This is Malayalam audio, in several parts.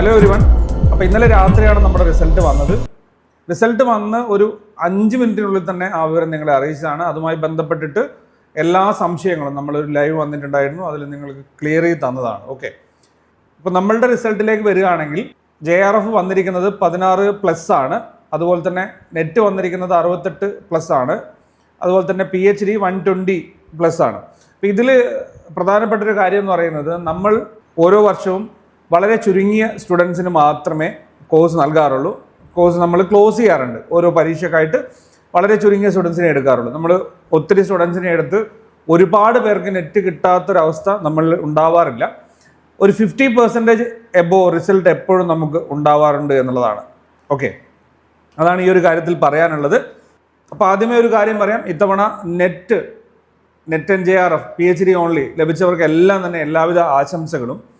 ഹലോ ഒരുവൻ അപ്പോൾ ഇന്നലെ രാത്രിയാണ് നമ്മുടെ റിസൾട്ട് വന്നത്. റിസൾട്ട് വന്ന് ഒരു അഞ്ച് മിനിറ്റിനുള്ളിൽ തന്നെ ആ വിവരം നിങ്ങളെ അറിയിച്ചതാണ്. അതുമായി ബന്ധപ്പെട്ടിട്ട് എല്ലാ സംശയങ്ങളും നമ്മളൊരു ലൈവ് വന്നിട്ടുണ്ടായിരുന്നു. അതിൽ നിങ്ങൾക്ക് ക്ലിയർ ചെയ്ത് തന്നതാണ്. ഓക്കെ അപ്പോൾ നമ്മളുടെ റിസൾട്ടിലേക്ക് വരികയാണെങ്കിൽ ജെ ആർ എഫ് വന്നിരിക്കുന്നത് പതിനാറ് പ്ലസ് ആണ്. അതുപോലെ തന്നെ നെറ്റ് വന്നിരിക്കുന്നത് അറുപത്തെട്ട് പ്ലസ് ആണ്. അതുപോലെ തന്നെ P H D one twenty plus ആണ്. അപ്പോൾ ഇതിൽ പ്രധാനപ്പെട്ട ഒരു കാര്യം എന്ന് പറയുന്നത് നമ്മൾ ഓരോ വർഷവും വളരെ ചുരുങ്ങിയ സ്റ്റുഡൻസിന് മാത്രമേ കോഴ്സ് നൽകാറുള്ളൂ. കോഴ്സ് നമ്മൾ ക്ലോസ് ചെയ്യാറുണ്ട്. ഓരോ പരീക്ഷക്കായിട്ട് വളരെ ചുരുങ്ങിയ സ്റ്റുഡൻസിനെ എടുക്കാറുള്ളൂ. നമ്മൾ ഒത്തിരി സ്റ്റുഡൻസിനെ എടുത്ത് ഒരുപാട് പേർക്ക് നെറ്റ് കിട്ടാത്തൊരവസ്ഥ നമ്മൾ ഉണ്ടാവാറില്ല. ഒരു ഫിഫ്റ്റി പെർസെന്റേജ് എബോ റിസൾട്ട് എപ്പോഴും നമുക്ക് ഉണ്ടാവാറുണ്ട് എന്നുള്ളതാണ്. ഓക്കെ. അതാണ് ഈ ഒരു കാര്യത്തിൽ പറയാനുള്ളത്. അപ്പോൾ ആദ്യമേ ഒരു കാര്യം പറയാം. ഇത്തവണ net net N J R F P H D only ലഭിച്ചവർക്ക് എല്ലാം തന്നെ എല്ലാവിധ ആശംസകളും.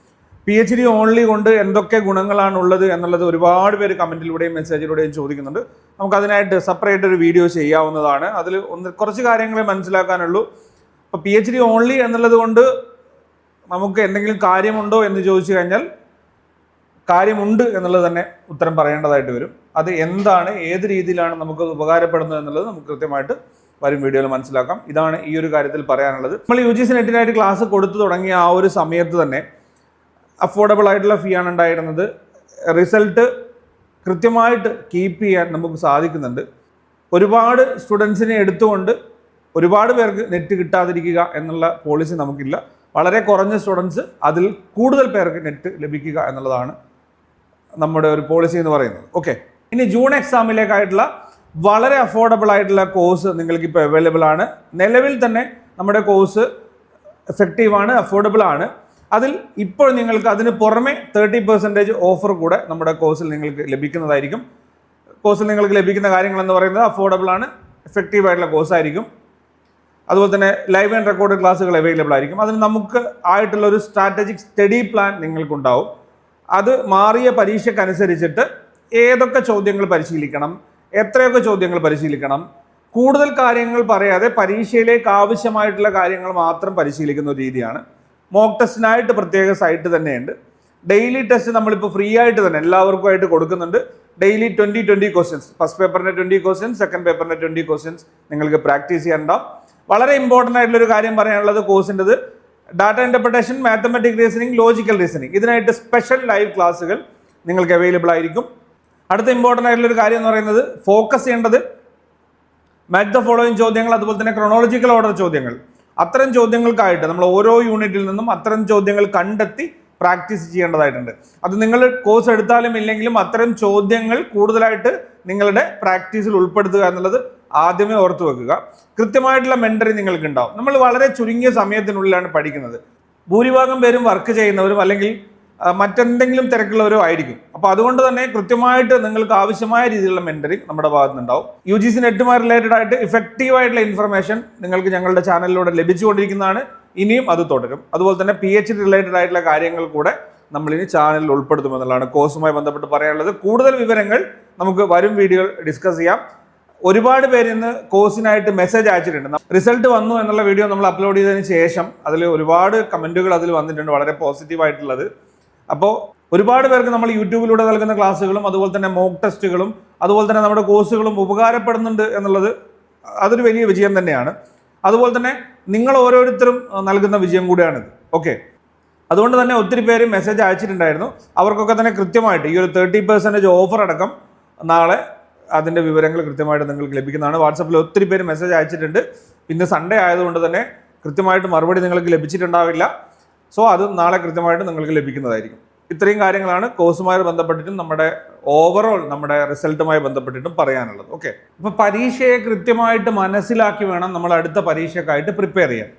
പി എച്ച് ഡി ഓൺലി കൊണ്ട് എന്തൊക്കെ ഗുണങ്ങളാണ് ഉള്ളത് എന്നുള്ളത് ഒരുപാട് പേര് കമന്റിലൂടെയും മെസ്സേജിലൂടെയും ചോദിക്കുന്നുണ്ട്. നമുക്കതിനായിട്ട് സെപ്പറേറ്റ് ഒരു വീഡിയോ ചെയ്യാവുന്നതാണ്. അതിൽ ഒന്ന് കുറച്ച് കാര്യങ്ങളെ മനസ്സിലാക്കാനുള്ളൂ. അപ്പോൾ പി എച്ച് ഡി ഓൺലി എന്നുള്ളത് കൊണ്ട് നമുക്ക് എന്തെങ്കിലും കാര്യമുണ്ടോ എന്ന് ചോദിച്ചു കഴിഞ്ഞാൽ കാര്യമുണ്ട് എന്നുള്ളത് തന്നെ ഉത്തരം പറയേണ്ടതായിട്ട് വരും. അത് എന്താണ് ഏത് രീതിയിലാണ് നമുക്ക് ഉപകാരപ്പെടുന്നത് എന്നുള്ളത് നമുക്ക് കൃത്യമായിട്ട് വരും വീഡിയോയിൽ മനസ്സിലാക്കാം. ഇതാണ് ഈ ഒരു കാര്യത്തിൽ പറയാനുള്ളത്. നമ്മൾ യു ജി സി നെറ്റിനായിട്ട് ക്ലാസ് കൊടുത്തു തുടങ്ങിയ ആ ഒരു സമയത്ത് തന്നെ അഫോർഡബിൾ ആയിട്ടുള്ള ഫീ ആണ് ഉണ്ടായിരുന്നത്. റിസൾട്ട് കൃത്യമായിട്ട് കീപ്പ് ചെയ്യാൻ നമുക്ക് സാധിക്കുന്നുണ്ട്. ഒരുപാട് സ്റ്റുഡൻസിനെ എടുത്തുകൊണ്ട് ഒരുപാട് പേർക്ക് നെറ്റ് കിട്ടാതിരിക്കുക എന്നുള്ള പോളിസി നമുക്കില്ല. വളരെ കുറഞ്ഞ സ്റ്റുഡൻസ് അതിൽ കൂടുതൽ പേർക്ക് നെറ്റ് ലഭിക്കുക എന്നുള്ളതാണ് നമ്മുടെ ഒരു പോളിസി എന്ന് പറയുന്നത്. ഓക്കെ ഇനി ജൂൺ എക്സാമിലേക്കായിട്ടുള്ള വളരെ അഫോർഡബിൾ ആയിട്ടുള്ള കോഴ്സ് നിങ്ങൾക്ക് ഇപ്പോൾ അവൈലബിൾ ആണ്. നിലവിൽ തന്നെ നമ്മുടെ കോഴ്സ് എഫക്റ്റീവ് ആണ് അഫോർഡബിൾ ആണ്. അതിൽ ഇപ്പോൾ നിങ്ങൾക്ക് അതിന് പുറമെ തേർട്ടി പെർസെന്റേജ് ഓഫർ കൂടെ നമ്മുടെ കോഴ്സിൽ നിങ്ങൾക്ക് ലഭിക്കുന്നതായിരിക്കും. കോഴ്സിൽ നിങ്ങൾക്ക് ലഭിക്കുന്ന കാര്യങ്ങൾ എന്ന് പറയുന്നത് അഫോർഡബിൾ ആണ് എഫക്റ്റീവ് ആയിട്ടുള്ള കോഴ്സ് ആയിരിക്കും. അതുപോലെ തന്നെ ലൈവ് ആൻഡ് റെക്കോർഡ് ക്ലാസ്സുകൾ അവൈലബിൾ ആയിരിക്കും. അതിന് നമുക്ക് ആയിട്ടുള്ള ഒരു സ്ട്രാറ്റജിക് സ്റ്റഡി പ്ലാൻ നിങ്ങൾക്കുണ്ടാവും. അത് മാറിയ പരീക്ഷയ്ക്കനുസരിച്ചിട്ട് ഏതൊക്കെ ചോദ്യങ്ങൾ പരിശീലിക്കണം എത്രയൊക്കെ ചോദ്യങ്ങൾ പരിശീലിക്കണം കൂടുതൽ കാര്യങ്ങൾ പറയാതെ പരീക്ഷയിലേക്ക് ആവശ്യമായിട്ടുള്ള കാര്യങ്ങൾ മാത്രം പരിശീലിക്കുന്ന ഒരു രീതിയാണ്. മോക്ക് ടെസ്റ്റിനായിട്ട് പ്രത്യേക സൈറ്റ് തന്നെയുണ്ട്. ഡെയിലി ടെസ്റ്റ് നമ്മളിപ്പോൾ ഫ്രീ ആയിട്ട് തന്നെ എല്ലാവർക്കും ആയിട്ട് കൊടുക്കുന്നുണ്ട്. Daily twenty twenty questions first പേപ്പറിന്റെ ട്വന്റി ക്വസ്റ്റ്യൻസ് സെക്കൻഡ് പേപ്പറിന്റെ ട്വന്റി ക്വസ്റ്റ്യൻസ് നിങ്ങൾക്ക് പ്രാക്ടീസ് ചെയ്യാനുണ്ടാവും. വളരെ ഇമ്പോർട്ടന്റ് ആയിട്ടുള്ള ഒരു കാര്യം പറയാനുള്ളത് കോഴ്സിന്റെത് data interpretation mathematic reasoning logical reasoning ഇതിനായിട്ട് സ്പെഷ്യൽ ലൈവ് ക്ലാസ്സുകൾ നിങ്ങൾക്ക് അവൈലബിൾ ആയിരിക്കും. അടുത്ത ഇമ്പോർട്ടന്റ് ആയിട്ടുള്ള ഒരു കാര്യം എന്ന് പറയുന്നത് ഫോക്കസ് ചെയ്യേണ്ടത്. മാച്ച് ദ ഫോളോയിങ് ചോദ്യങ്ങൾ അതുപോലെ തന്നെ ക്രോണോളജിക്കൽ ഓർഡർ ചോദ്യങ്ങൾ. അത്തരം ചോദ്യങ്ങൾക്കായിട്ട് നമ്മൾ ഓരോ യൂണിറ്റിൽ നിന്നും അത്തരം ചോദ്യങ്ങൾ കണ്ടെത്തി പ്രാക്ടീസ് ചെയ്യേണ്ടതായിട്ടുണ്ട്. അത് നിങ്ങൾ കോഴ്സ് എടുത്താലും ഇല്ലെങ്കിലും അത്തരം ചോദ്യങ്ങൾ കൂടുതലായിട്ട് നിങ്ങളുടെ പ്രാക്ടീസിൽ ഉൾപ്പെടുത്തുക എന്നുള്ളത് ആദ്യമേ ഓർത്തു വെക്കുക. കൃത്യമായിട്ടുള്ള മെന്ററി നിങ്ങൾക്ക് ഉണ്ടാവും നമ്മൾ വളരെ ചുരുങ്ങിയ സമയത്തിനുള്ളിലാണ് പഠിക്കുന്നത്. ഭൂരിഭാഗം പേരും വർക്ക് ചെയ്യുന്നവരും അല്ലെങ്കിൽ മറ്റെന്തെങ്കിലും തിരക്കുള്ളവരോ ആയിരിക്കും. അപ്പോൾ അതുകൊണ്ട് തന്നെ കൃത്യമായിട്ട് നിങ്ങൾക്ക് ആവശ്യമായ രീതിയിലുള്ള മെന്ററിങ് നമ്മുടെ ഭാഗത്ത് നിന്നുണ്ടാവും യു ജി സി നെറ്റുമായി റിലേറ്റഡ് ആയിട്ട് ഇഫക്റ്റീവ് ആയിട്ടുള്ള ഇൻഫർമേഷൻ നിങ്ങൾക്ക് ഞങ്ങളുടെ ചാനലിലൂടെ ലഭിച്ചുകൊണ്ടിരിക്കുന്നതാണ്. ഇനിയും അത് തുടരും. അതുപോലെ തന്നെ പി എച്ച് ഡി റിലേറ്റഡ് ആയിട്ടുള്ള കാര്യങ്ങൾ കൂടെ നമ്മൾ ഇനി ചാനലിൽ ഉൾപ്പെടുത്തുമെന്നുള്ളതാണ് കോഴ്സുമായി ബന്ധപ്പെട്ട് പറയാനുള്ളത്. കൂടുതൽ വിവരങ്ങൾ നമുക്ക് വരും വീഡിയോ ഡിസ്കസ് ചെയ്യാം. ഒരുപാട് പേര് ഇന്ന് കോഴ്സിനായിട്ട് മെസ്സേജ് അയച്ചിട്ടുണ്ട്. റിസൾട്ട് വന്നു എന്നുള്ള വീഡിയോ നമ്മൾ അപ്ലോഡ് ചെയ്തതിന് ശേഷം അതിൽ ഒരുപാട് കമന്റുകൾ അതിൽ വന്നിട്ടുണ്ട്. വളരെ പോസിറ്റീവ് ആയിട്ടുള്ളത്. അപ്പോൾ ഒരുപാട് പേർക്ക് നമ്മൾ യൂട്യൂബിലൂടെ നൽകുന്ന ക്ലാസ്സുകളും അതുപോലെ തന്നെ മോക്ക് ടെസ്റ്റുകളും അതുപോലെ തന്നെ നമ്മുടെ കോഴ്സുകളും ഉപകാരപ്പെടുന്നുണ്ട് എന്നുള്ളത് അതൊരു വലിയ വിജയം തന്നെയാണ്. അതുപോലെ തന്നെ നിങ്ങൾ ഓരോരുത്തരും നൽകുന്ന വിജയം കൂടിയാണിത്. ഓക്കെ അതുകൊണ്ട് തന്നെ ഒത്തിരി പേര് മെസ്സേജ് അയച്ചിട്ടുണ്ടായിരുന്നു. അവർക്കൊക്കെ തന്നെ കൃത്യമായിട്ട് ഈ ഒരു തേർട്ടി പെർസെന്റേജ് ഓഫർ അടക്കം നാളെ അതിന്റെ വിവരങ്ങൾ കൃത്യമായിട്ട് നിങ്ങൾക്ക് ലഭിക്കുന്നതാണ്. വാട്സപ്പിൽ ഒത്തിരി പേര് മെസ്സേജ് അയച്ചിട്ടുണ്ട്. പിന്നെ സൺഡേ ആയതുകൊണ്ട് തന്നെ കൃത്യമായിട്ട് മറുപടി നിങ്ങൾക്ക് ലഭിച്ചിട്ടുണ്ടാവില്ല. സോ അത് നാളെ കൃത്യമായിട്ട് നിങ്ങൾക്ക് ലഭിക്കുന്നതായിരിക്കും. ഇത്രയും കാര്യങ്ങളാണ് കോഴ്സുമായി ബന്ധപ്പെട്ടിട്ടും നമ്മുടെ ഓവറോൾ നമ്മുടെ റിസൾട്ടുമായി ബന്ധപ്പെട്ടിട്ടും പറയാനുള്ളത്. ഓക്കെ അപ്പോൾ പരീക്ഷയെ കൃത്യമായിട്ട് മനസ്സിലാക്കി വേണം നമ്മൾ അടുത്ത പരീക്ഷക്കായിട്ട് പ്രിപ്പയർ ചെയ്യാൻ.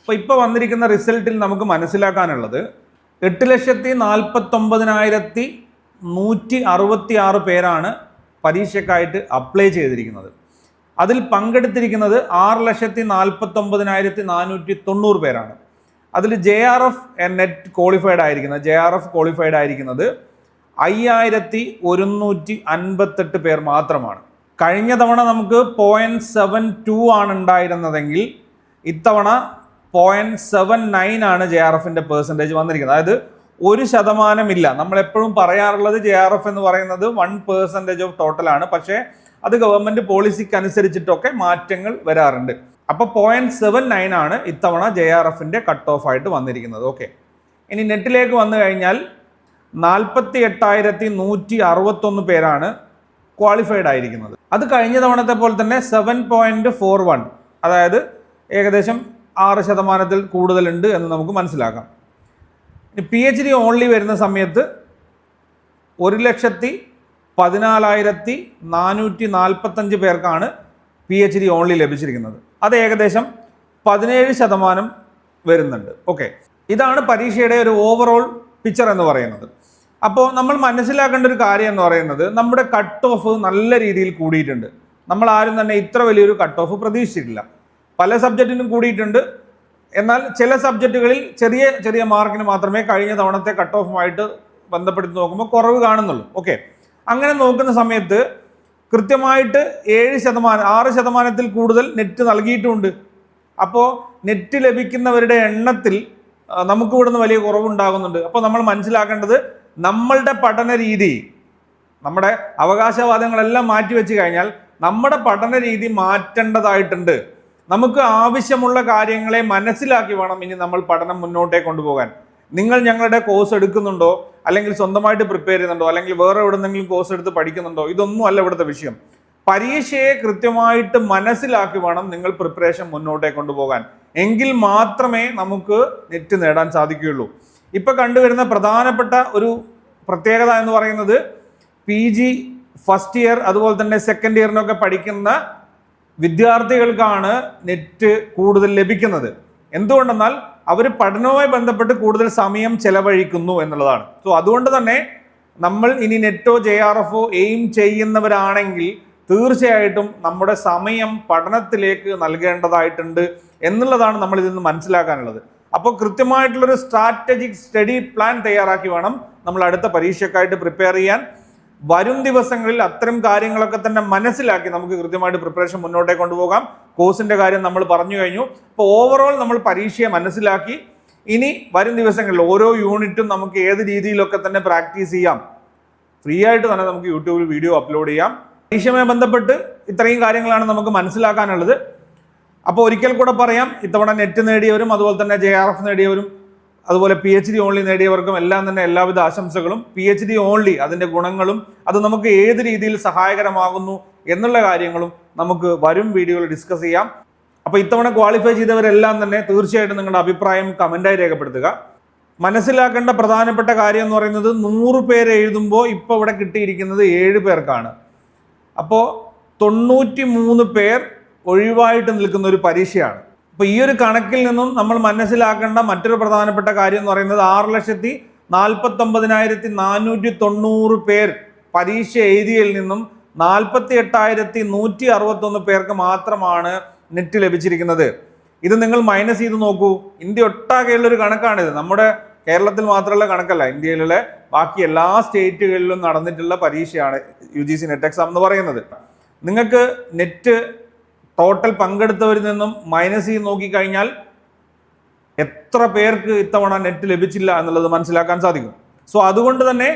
അപ്പോൾ ഇപ്പോൾ വന്നിരിക്കുന്ന റിസൾട്ടിൽ നമുക്ക് മനസ്സിലാക്കാനുള്ളത് എട്ട് ലക്ഷത്തി നാൽപ്പത്തൊമ്പതിനായിരത്തി നൂറ്റി അറുപത്തി ആറ് പേരാണ് പരീക്ഷയ്ക്കായിട്ട് അപ്ലൈ ചെയ്തിരിക്കുന്നത്. അതിൽ പങ്കെടുത്തിരിക്കുന്നത് ആറ് ലക്ഷത്തി നാൽപ്പത്തൊമ്പതിനായിരത്തി നാനൂറ്റി തൊണ്ണൂറ് പേരാണ്. അതിൽ J R F net qualified ആയിരിക്കുന്നത് ജെ ആർ എഫ് ക്വാളിഫൈഡ് ആയിരിക്കുന്നത് അയ്യായിരത്തി ഒരുന്നൂറ്റി അൻപത്തെട്ട് പേർ മാത്രമാണ്. കഴിഞ്ഞ തവണ നമുക്ക് പോയിന്റ് സെവൻ ടു ആണ് ഉണ്ടായിരുന്നതെങ്കിൽ ഇത്തവണ പോയിന്റ് സെവൻ നയൻ ആണ് ജെ ആർ എഫിന്റെ പെർസെന്റേജ് വന്നിരിക്കുന്നത്. അതായത് ഒരു ശതമാനമില്ല നമ്മൾ എപ്പോഴും പറയാറുള്ളത് ജെ ആർ എഫ് എന്ന് പറയുന്നത് വൺ പേഴ്സന്റേജ് ഓഫ് ടോട്ടലാണ് പക്ഷേ അത് ഗവൺമെന്റ് പോളിസിക്ക് അനുസരിച്ചിട്ടൊക്കെ മാറ്റങ്ങൾ വരാറുണ്ട്. അപ്പോൾ പോയിന്റ് സെവൻ നയൻ ആണ് ഇത്തവണ ജെ ആർ എഫിന്റെ കട്ട് ഓഫ് ആയിട്ട് വന്നിരിക്കുന്നത്. ഓക്കെ ഇനി നെറ്റിലേക്ക് വന്നു കഴിഞ്ഞാൽ നാൽപ്പത്തി എട്ടായിരത്തി നൂറ്റി അറുപത്തൊന്ന് പേരാണ് ക്വാളിഫൈഡ് ആയിരിക്കുന്നത്. അത് കഴിഞ്ഞ തവണത്തെ പോലെ തന്നെ സെവൻ പോയിന്റ് ഫോർ വൺ അതായത് ഏകദേശം ആറ് ശതമാനത്തിൽ കൂടുതലുണ്ട് എന്ന് നമുക്ക് മനസ്സിലാക്കാം. പി എച്ച് ഡി ഓൺലി വരുന്ന സമയത്ത് ഒരു ലക്ഷത്തി പതിനാലായിരത്തി നാനൂറ്റി നാൽപ്പത്തഞ്ച് പേർക്കാണ് പി എച്ച് ഡി ഓൺലി ലഭിച്ചിരിക്കുന്നത്. അത് ഏകദേശം പതിനേഴ് ശതമാനം വരുന്നുണ്ട്. ഓക്കെ ഇതാണ് പരീക്ഷയുടെ ഒരു ഓവറോൾ പിക്ചർ എന്ന് പറയുന്നത്. അപ്പോൾ നമ്മൾ മനസ്സിലാക്കേണ്ട ഒരു കാര്യം എന്ന് പറയുന്നത് നമ്മുടെ കട്ട് ഓഫ് നല്ല രീതിയിൽ കൂടിയിട്ടുണ്ട്. നമ്മൾ ആരും തന്നെ ഇത്ര വലിയൊരു കട്ട് ഓഫ് പ്രതീക്ഷിച്ചിട്ടില്ല. പല സബ്ജക്റ്റിനും കൂടിയിട്ടുണ്ട്. എന്നാൽ ചില സബ്ജക്റ്റുകളിൽ ചെറിയ ചെറിയ മാർക്കിന് മാത്രമേ കഴിഞ്ഞ തവണത്തെ കട്ട് ഓഫുമായിട്ട് ബന്ധപ്പെടുത്തി നോക്കുമ്പോൾ കുറവ് കാണുന്നുള്ളൂ. ഓക്കെ അങ്ങനെ നോക്കുന്ന സമയത്ത് കൃത്യമായിട്ട് ഏഴ് ശതമാനം ആറ് ശതമാനത്തിൽ കൂടുതൽ നെറ്റ് നൽകിയിട്ടുമുണ്ട് അപ്പോൾ നെറ്റ് ലഭിക്കുന്നവരുടെ എണ്ണത്തിൽ നമുക്ക് ഇവിടുന്ന് വലിയ കുറവുണ്ടാകുന്നുണ്ട്. അപ്പോൾ നമ്മൾ മനസ്സിലാക്കേണ്ടത് നമ്മളുടെ പഠന രീതി നമ്മുടെ അവകാശവാദങ്ങളെല്ലാം മാറ്റി മാറ്റിവെച്ച് കഴിഞ്ഞാൽ നമ്മുടെ പഠന രീതി മാറ്റേണ്ടതായിട്ടുണ്ട്. നമുക്ക് ആവശ്യമുള്ള കാര്യങ്ങളെ മനസ്സിലാക്കി വേണം ഇനി നമ്മൾ പഠനം മുന്നോട്ടേ കൊണ്ടുപോകാൻ. നിങ്ങൾ ഞങ്ങളുടെ കോഴ്സ് എടുക്കുന്നുണ്ടോ? അല്ലെങ്കിൽ സ്വന്തമായിട്ട് പ്രിപ്പയർ ചെയ്യുന്നുണ്ടോ? അല്ലെങ്കിൽ വേറെ എവിടെന്നെങ്കിലും കോഴ്സ് എടുത്ത് പഠിക്കുന്നുണ്ടോ? ഇതൊന്നും അല്ല ഇവിടുത്തെ വിഷയം. പരീക്ഷയെ കൃത്യമായിട്ട് മനസ്സിലാക്കി വേണം നിങ്ങൾ പ്രിപ്പറേഷൻ മുന്നോട്ടേ കൊണ്ടുപോകാൻ. എങ്കിൽ മാത്രമേ നമുക്ക് നെറ്റ് നേടാൻ സാധിക്കുകയുള്ളൂ. ഇപ്പൊ കണ്ടുവരുന്ന പ്രധാനപ്പെട്ട ഒരു പ്രത്യേകത എന്ന് പറയുന്നത് പി ജി ഫസ്റ്റ് ഇയർ അതുപോലെ തന്നെ സെക്കൻഡ് ഇയറിനൊക്കെ പഠിക്കുന്ന വിദ്യാർത്ഥികൾക്കാണ് നെറ്റ് കൂടുതൽ ലഭിക്കുന്നത്. എന്തുകൊണ്ടെന്നാൽ അവർ പഠനവുമായി ബന്ധപ്പെട്ട് കൂടുതൽ സമയം ചെലവഴിക്കുന്നു എന്നുള്ളതാണ്. സോ അതുകൊണ്ട് തന്നെ നമ്മൾ ഇനി നെറ്റോ ജെ ആർ എഫോ എയിം ചെയ്യുന്നവരാണെങ്കിൽ തീർച്ചയായിട്ടും നമ്മുടെ സമയം പഠനത്തിലേക്ക് നൽകേണ്ടതായിട്ടുണ്ട് എന്നുള്ളതാണ് നമ്മൾ ഇതിൽ നിന്ന് മനസ്സിലാക്കാനുള്ളത്. അപ്പോൾ കൃത്യമായിട്ടുള്ളൊരു സ്ട്രാറ്റജിക് സ്റ്റഡി പ്ലാൻ തയ്യാറാക്കി വേണം നമ്മൾ അടുത്ത പരീക്ഷയ്ക്കായിട്ട് പ്രിപ്പയർ ചെയ്യാൻ. വരും ദിവസങ്ങളിൽ അത്തരം കാര്യങ്ങളൊക്കെ തന്നെ മനസ്സിലാക്കി നമുക്ക് കൃത്യമായിട്ട് പ്രിപ്പറേഷൻ മുന്നോട്ടേ കൊണ്ടുപോകാം. കോഴ്സിന്റെ കാര്യം നമ്മൾ പറഞ്ഞു കഴിഞ്ഞു. അപ്പോൾ ഓവറോൾ നമ്മൾ പരീക്ഷയെ മനസ്സിലാക്കി. ഇനി വരും ദിവസങ്ങളിൽ ഓരോ യൂണിറ്റും നമുക്ക് ഏത് രീതിയിലൊക്കെ തന്നെ പ്രാക്ടീസ് ചെയ്യാം. ഫ്രീ ആയിട്ട് തന്നെ നമുക്ക് യൂട്യൂബിൽ വീഡിയോ അപ്ലോഡ് ചെയ്യാം. പരീക്ഷയുമായി ബന്ധപ്പെട്ട് ഇത്രയും കാര്യങ്ങളാണ് നമുക്ക് മനസ്സിലാക്കാനുള്ളത്. അപ്പോൾ ഒരിക്കൽ കൂടെ പറയാം ഇത്തവണ നെറ്റ് നേടിയവരും അതുപോലെ തന്നെ ജെ നേടിയവരും അതുപോലെ പി എച്ച് ഡി ഓൺലി നേടിയവർക്കും എല്ലാം തന്നെ എല്ലാവിധ ആശംസകളും. പി എച്ച് ഡി ഓൺലി അതിന്റെ ഗുണങ്ങളും അത് നമുക്ക് ഏത് രീതിയിൽ സഹായകരമാകുന്നു എന്നുള്ള കാര്യങ്ങളും നമുക്ക് വരും വീഡിയോയിൽ ഡിസ്കസ് ചെയ്യാം. അപ്പോൾ ഇത്തവണ ക്വാളിഫൈ ചെയ്തവരെല്ലാം തന്നെ തീർച്ചയായിട്ടും നിങ്ങളുടെ അഭിപ്രായം കമന്റായി രേഖപ്പെടുത്തുക. മനസ്സിലാക്കേണ്ട പ്രധാനപ്പെട്ട കാര്യം എന്ന് പറയുന്നത് നൂറ് പേര് എഴുതുമ്പോൾ ഇപ്പോൾ ഇവിടെ കിട്ടിയിരിക്കുന്നത് ഏഴ് പേർക്കാണ്. അപ്പോൾ തൊണ്ണൂറ്റി മൂന്ന് പേർ ഒഴിവായിട്ട് നിൽക്കുന്ന ഒരു പരീക്ഷയാണ്. അപ്പോൾ ഈ ഒരു കണക്കിൽ നിന്നും നമ്മൾ മനസ്സിലാക്കേണ്ട മറ്റൊരു പ്രധാനപ്പെട്ട കാര്യം എന്ന് പറയുന്നത് ആറ് ലക്ഷത്തി നാൽപ്പത്തൊമ്പതിനായിരത്തി നാനൂറ്റി തൊണ്ണൂറ് പേർ പരീക്ഷ എഴുതിയിൽ നിന്നും നാൽപ്പത്തി എട്ടായിരത്തി നൂറ്റി അറുപത്തൊന്ന് പേർക്ക് മാത്രമാണ് നെറ്റ് ലഭിച്ചിരിക്കുന്നത്. ഇത് നിങ്ങൾ മൈനസ് ചെയ്ത് നോക്കൂ. ഇന്ത്യ ഒട്ടാകെയുള്ള ഒരു കണക്കാണിത്. നമ്മുടെ കേരളത്തിൽ മാത്രമുള്ള കണക്കല്ല. ഇന്ത്യയിലുള്ള ബാക്കി എല്ലാ സ്റ്റേറ്റുകളിലും നടന്നിട്ടുള്ള പരീക്ഷയാണ് U G C net exam എന്ന് പറയുന്നത്. നിങ്ങൾക്ക് നെറ്റ് ടോട്ടൽ പങ്കെടുത്തവരിൽ നിന്നും മൈനസ് ചെയ്ത് നോക്കിക്കഴിഞ്ഞാൽ എത്ര പേർക്ക് ഇത്തവണ നെറ്റ് ലഭിച്ചില്ല എന്നുള്ളത് മനസ്സിലാക്കാൻ സാധിക്കും. സോ അതുകൊണ്ട് തന്നെ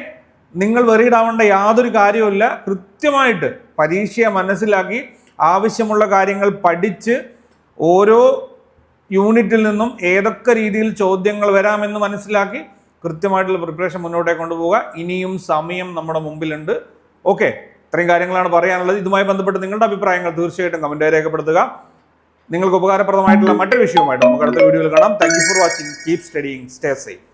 നിങ്ങൾ വെറിയിടാവേണ്ട യാതൊരു കാര്യവുമില്ല. കൃത്യമായിട്ട് പരീക്ഷയെ മനസ്സിലാക്കി ആവശ്യമുള്ള കാര്യങ്ങൾ പഠിച്ച് ഓരോ യൂണിറ്റിൽ നിന്നും ഏതൊക്കെ രീതിയിൽ ചോദ്യങ്ങൾ വരാമെന്ന് മനസ്സിലാക്കി കൃത്യമായിട്ടുള്ള പ്രിപ്പറേഷൻ മുന്നോട്ടേ കൊണ്ടുപോവുക. ഇനിയും സമയം നമ്മുടെ മുമ്പിലുണ്ട്. ഓക്കെ ഇത്രയും കാര്യങ്ങളാണ് പറയാനുള്ളത്. ഇതുമായി ബന്ധപ്പെട്ട് നിങ്ങളുടെ അഭിപ്രായങ്ങൾ തീർച്ചയായിട്ടും കമന്റായി രേഖപ്പെടുത്തുക. നിങ്ങൾക്ക് ഉപകാരപ്രദമായിട്ടുള്ള മറ്റൊരു വിഷയവുമായിട്ട് നമുക്ക് അടുത്ത വീഡിയോയിൽ കാണാം. Thank you for watching keep studying stay safe